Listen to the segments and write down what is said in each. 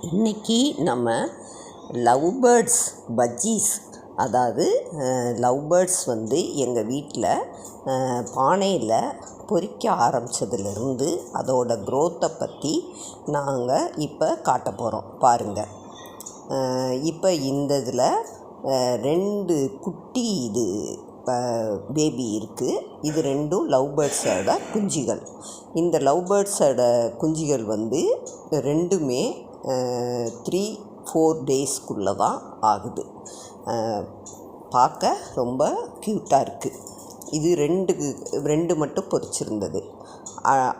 இன்றைக்கி நம்ம love birds பஜ்ஜீஸ் அதாவது லவ் பேர்ட்ஸ் வந்து எங்கள் வீட்டில் பானையில் பொறிக்க ஆரம்பித்ததுலேருந்து அதோடய க்ரோத்தை பற்றி நாங்கள் இப்போ காட்ட போகிறோம் பாருங்கள் இப்போ இந்த இதில் ரெண்டு குட்டி இது பேபி இருக்குது இது ரெண்டும் லவ் பேர்ட்ஸோட குஞ்சுகள். இந்த லவ் பேர்ட்ஸோட குஞ்சுகள் வந்து ரெண்டுமே த்ரீ ஃபோர் டேஸ்க்குள்ளே தான் ஆகுது. பார்க்க ரொம்ப க்யூட்டாக இருக்குது இது ரெண்டு ரெண்டு மட்டும் பொரிச்சிருந்தது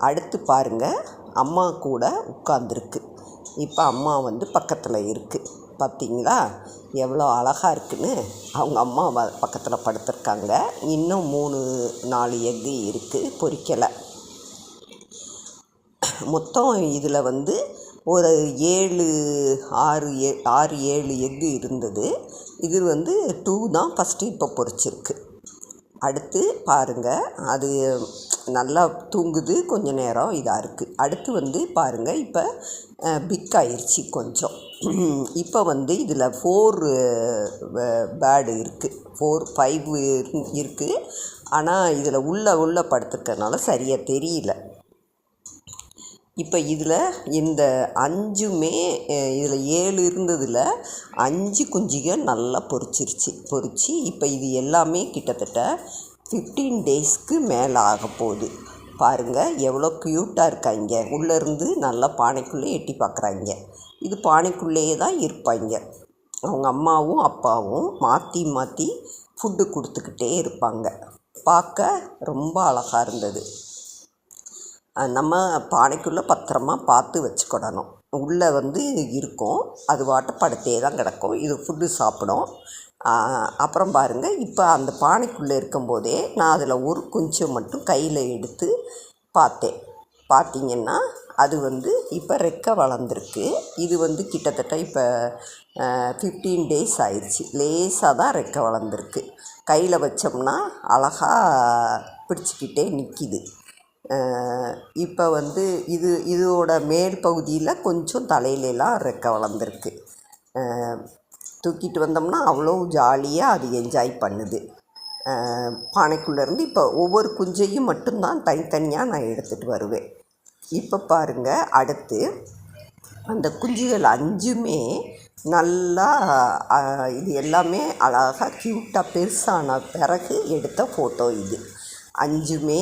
அடுத்து பாருங்கள் அம்மா கூட உட்காந்துருக்கு இப்போ அம்மா வந்து பக்கத்தில் இருக்குது பார்த்தீங்களா எவ்வளோ அழகாக இருக்குன்னு அவங்க அம்மா பக்கத்தில் படுத்திருக்காங்க. இன்னும் மூணு நாலு எக்கு இருக்குது பொறிக்கலை. மொத்தம் இதில் வந்து ஒரு ஏழு ஆறு ஏ ஆறு ஏழு எக்கு இருந்தது. இது வந்து டூ தான் ஃபஸ்ட்டு இப்போ பொரிச்சிருக்கு அடுத்து பாருங்கள் அது நல்லா தூங்குது கொஞ்சம் நேரம் இதாக இருக்குது அடுத்து வந்து பாருங்கள் இப்போ பிக் ஆயிடுச்சு கொஞ்சம். இப்போ வந்து இதில் ஃபோர் பேர்டு இருக்குது ஃபோர் ஃபைவ் இருக்குது ஆனால் இதில் உள்ளே உள்ளே படுத்துருக்கனால சரியாக தெரியல. இப்போ இதில் இந்த அஞ்சுமே இதில் ஏழு இருந்ததில் அஞ்சு குஞ்சுகள் நல்லா பொரிச்சிருச்சு. பொரித்து இப்போ இது எல்லாமே கிட்டத்தட்ட ஃபிஃப்டீன் டேஸ்க்கு மேலே ஆக போகுது. பாருங்கள் எவ்வளோ க்யூட்டாக இருக்காங்க. உள்ளேருந்து நல்லா பானைக்குள்ளே எட்டி பார்க்குறாங்க இது பானைக்குள்ளேயே தான் இருப்பாங்க. அவங்க அம்மாவும் அப்பாவும் மாற்றி மாற்றி ஃபுட்டு கொடுத்துக்கிட்டே இருப்பாங்க. பார்க்க ரொம்ப அழகாக இருந்தது. நம்ம பானைக்குள்ளே பத்திரமா பார்த்து வச்சுக்கிடணும். உள்ளே வந்து இருக்கும். அது வாட்ட படுத்தே தான் கிடக்கும். இது ஃபுட்டு சாப்பிடும். அப்புறம் பாருங்கள் இப்போ அந்த பானைக்குள்ளே இருக்கும்போதே நான் அதில் ஒரு குஞ்சை மட்டும் கையில் எடுத்து பார்த்தேன். பார்த்திங்கன்னா அது வந்து இப்போ ரெக்கை வளர்ந்துருக்கு. இது வந்து கிட்டத்தட்ட இப்போ ஃபிஃப்டீன் டேஸ் ஆயிடுச்சு. லேசாக தான் ரெக்கை வளர்ந்துருக்கு. கையில் வச்சோம்னா அழகாக பிடிச்சிக்கிட்டே நிற்கிது இப்போ வந்து இது இதோட மேல் பகுதியில் கொஞ்சம் தலையிலலாம் ரெக்கை வளர்ந்துருக்கு. தூக்கிட்டு வந்தோம்னா அவ்வளோ ஜாலியாக அது என்ஜாய் பண்ணுது. பானைக்குள்ளேருந்து இப்போ ஒவ்வொரு குஞ்சையும் மட்டும்தான் தனித்தனியாக நான் எடுத்துகிட்டு வருவேன். இப்போ பாருங்கள் அடுத்து அந்த குஞ்சுகள் அஞ்சுமே நல்லா இது எல்லாமே அழகாக க்யூட்டாக பெருசான பிறகு எடுத்த ஃபோட்டோ இது. அஞ்சுமே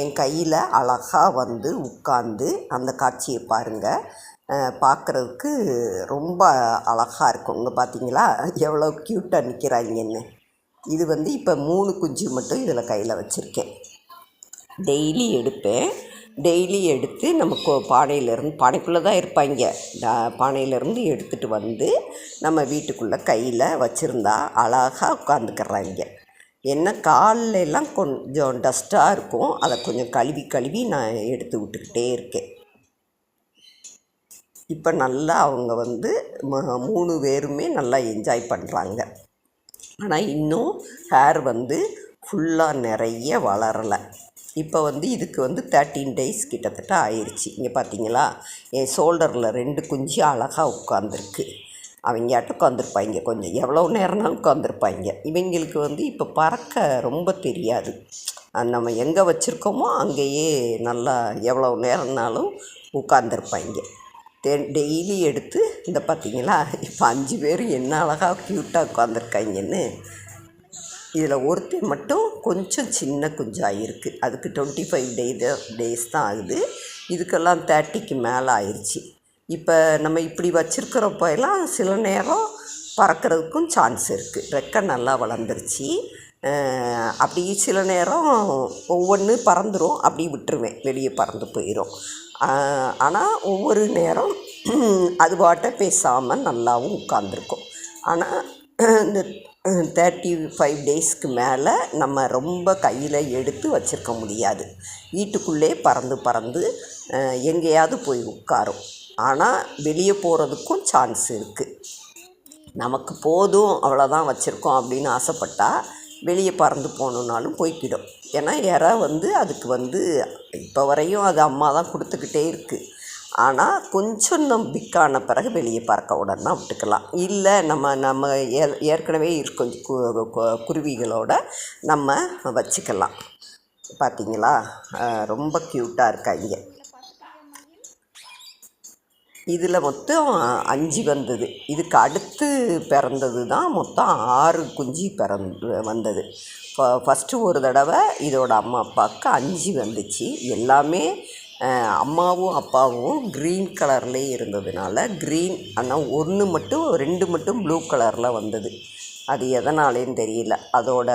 என் கையில் அழகாக வந்து உட்காந்து அந்த காட்சியை பாருங்கள் பார்க்குறதுக்கு ரொம்ப அழகாக இருக்கும். இங்கே பார்த்தீங்களா எவ்வளோ க்யூட்டாக நிற்கிறாங்கன்னு இது வந்து இப்போ மூணு குஞ்சு மட்டும் இதில் கையில் வச்சுருக்கேன். டெய்லி எடுப்பேன். டெய்லி எடுத்து நம்ம பானையிலேருந்து பானைக்குள்ளே தான் இருப்பாங்க. பானையிலேருந்து எடுத்துகிட்டு வந்து நம்ம வீட்டுக்குள்ளே கையில் வச்சுருந்தா அழகாக உட்காந்துக்கிறாங்க என்ன காலில் எல்லாம் கொஞ்சம் டஸ்ட்டாக இருக்கும் அதை கொஞ்சம் கழுவி கழுவி நான் எடுத்து விட்டுக்கிட்டே இருக்கேன். இப்போ நல்லா அவங்க வந்து மூணு பேருமே நல்லா என்ஜாய் பண்ணுறாங்க ஆனால் இன்னும் ஹேர் வந்து ஃபுல்லாக நிறைய வளரலை. இப்போ வந்து இதுக்கு வந்து தேர்ட்டீன் டேஸ் கிட்டத்தட்ட ஆயிடுச்சு இங்கே பார்த்தீங்களா என் ஷோல்டரில் ரெண்டு குஞ்சு அழகாக உட்காந்துருக்கு அவங்கயாட்ட உட்காந்துருப்பாங்க கொஞ்சம் எவ்வளோ நேரம்னாலும் உட்காந்துருப்பாங்க இவங்களுக்கு வந்து இப்போ பறக்க ரொம்ப தெரியாது. நம்ம எங்கே வச்சுருக்கோமோ அங்கேயே நல்லா எவ்வளோ நேரம்னாலும் உட்காந்துருப்பாங்க டெய்லி எடுத்து இந்த பார்த்திங்களா இப்போ அஞ்சு பேர் என்ன அழகாக க்யூட்டாக உட்காந்துருக்காங்கன்னு இதில் ஒருத்தி மட்டும் கொஞ்சம் சின்ன குஞ்சாக இருக்குது. அதுக்கு டுவெண்ட்டி ஃபைவ் டே டேஸ் தான் ஆகுது. இதுக்கெல்லாம் தேர்ட்டிக்கு மேலே ஆயிடுச்சு. இப்போ நம்ம இப்படி வச்சுருக்கிறப்ப எல்லாம் சில நேரம் பறக்கிறதுக்கும் சான்ஸ் இருக்குது ரெக்கை நல்லா வளர்ந்துருச்சு. அப்படி சில நேரம் ஒவ்வொன்று பறந்துடும் அப்படி விட்டுருவேன். வெளியே பறந்து போயிடும் ஆனால் ஒவ்வொரு நேரம் அது பாட்டை பேசாமல் நல்லாவும் உட்காந்துருக்கும் ஆனால் இந்த தேர்ட்டி ஃபைவ் டேஸ்க்கு மேலே நம்ம ரொம்ப கையில் எடுத்து வச்சுருக்க முடியாது. வீட்டுக்குள்ளே பறந்து பறந்து எங்கேயாவது போய் உட்காரும். ஆனால் வெளியே போகிறதுக்கும் சான்ஸ் இருக்குது நமக்கு போதும் அவ்வளோதான் வச்சுருக்கோம் அப்படின்னு ஆசைப்பட்டால் வெளியே பறந்து போகணுன்னாலும் போய்க்கிடும். ஏன்னா இற வந்து அதுக்கு வந்து இப்போ வரையும் அது அம்மா தான் கொடுத்துக்கிட்டே இருக்குது ஆனால் கொஞ்சம் நம்ம பிக்கான பிறகு வெளியே பறக்க உடனே விட்டுக்கலாம். இல்லை நம்ம நம்ம ஏ ஏற்கனவே இருக்கும் கு- கு- குருவிகளோட நம்ம வச்சுக்கலாம். பார்த்தீங்களா ரொம்ப க்யூட்டாக இருக்காங்க இதில் மொத்தம் அஞ்சு வந்தது. இதுக்கு அடுத்து பிறந்தது தான் மொத்தம் ஆறு குஞ்சு பிறந்து வந்தது. ஃபஸ்ட்டு ஒரு தடவை இதோட அம்மா அப்பாவுக்கு அஞ்சு வந்துச்சு. எல்லாமே அம்மாவும் அப்பாவும் க்ரீன் கலர்லேயே இருந்ததுனால க்ரீன் ஆனால் ஒன்று மட்டும் ரெண்டு மட்டும் ப்ளூ கலரில் வந்தது. அது எதனாலேன்னு தெரியல. அதோட